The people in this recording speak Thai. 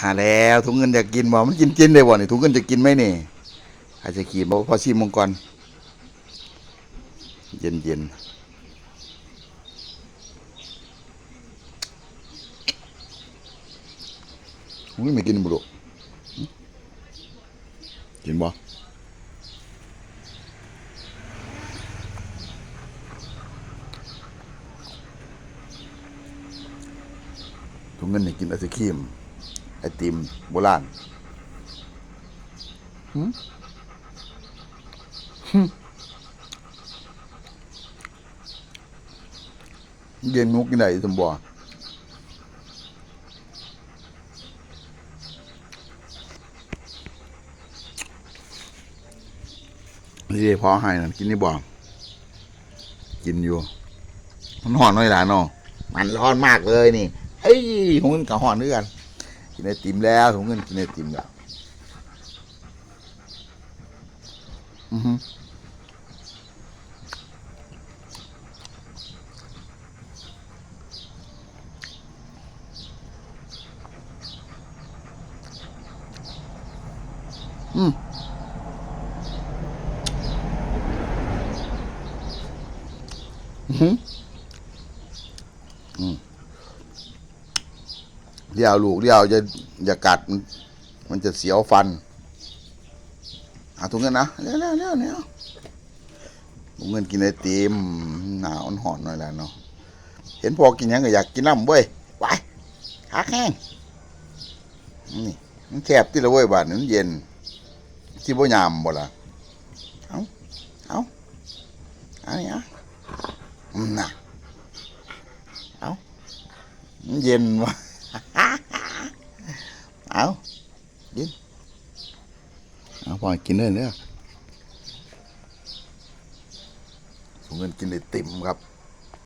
หาแล้วถุงเงินอยากกินบ่มันกินกินได้บ่นี่ถุงเงินจะกินไหมนี่อาจจะกินบ่พอชิมมงกรเย็นเย็นถุงเงินไม่กินบุรุกินบ่ถุงเงินนี่กินไอศครีม ไอติมโบราณหืมหืมเย็นมุกกินได้สมบัวนี่เด้พอให้นั่นกินนี่บ่กินอยู่ มันหอนน้อยหลานเนาะมันร้อนมากเลยนี่ เอ้ยถุงเงินกับหอนด้วยกัน กินไอติมแล้วถุงเงินกินไอติมแล้วอือฮึอืมอือฮึอืม เลี้ยวลูกเลี้ยวจะอย่ากัด มันมันจะเสียวฟันเอาถุงเงินนะเร็วเร็วเร็วเร็วถุงเงินกินไอติมหนาวหอนหน่อยแล้วเนาะเห็นพอกินยังก็อยากกินน้ำเว้ยไปขาแห้งนี่มันแคบที่ละเว้ยบาดนี้มันเย็นที่บ่ยามบ่ล่ะเอาเอาอานี่เอาอืมน่ะเอามันเย็นวะ เอากินเอาพอกินเลยเนี่ยผมเงินกินไอติมครับ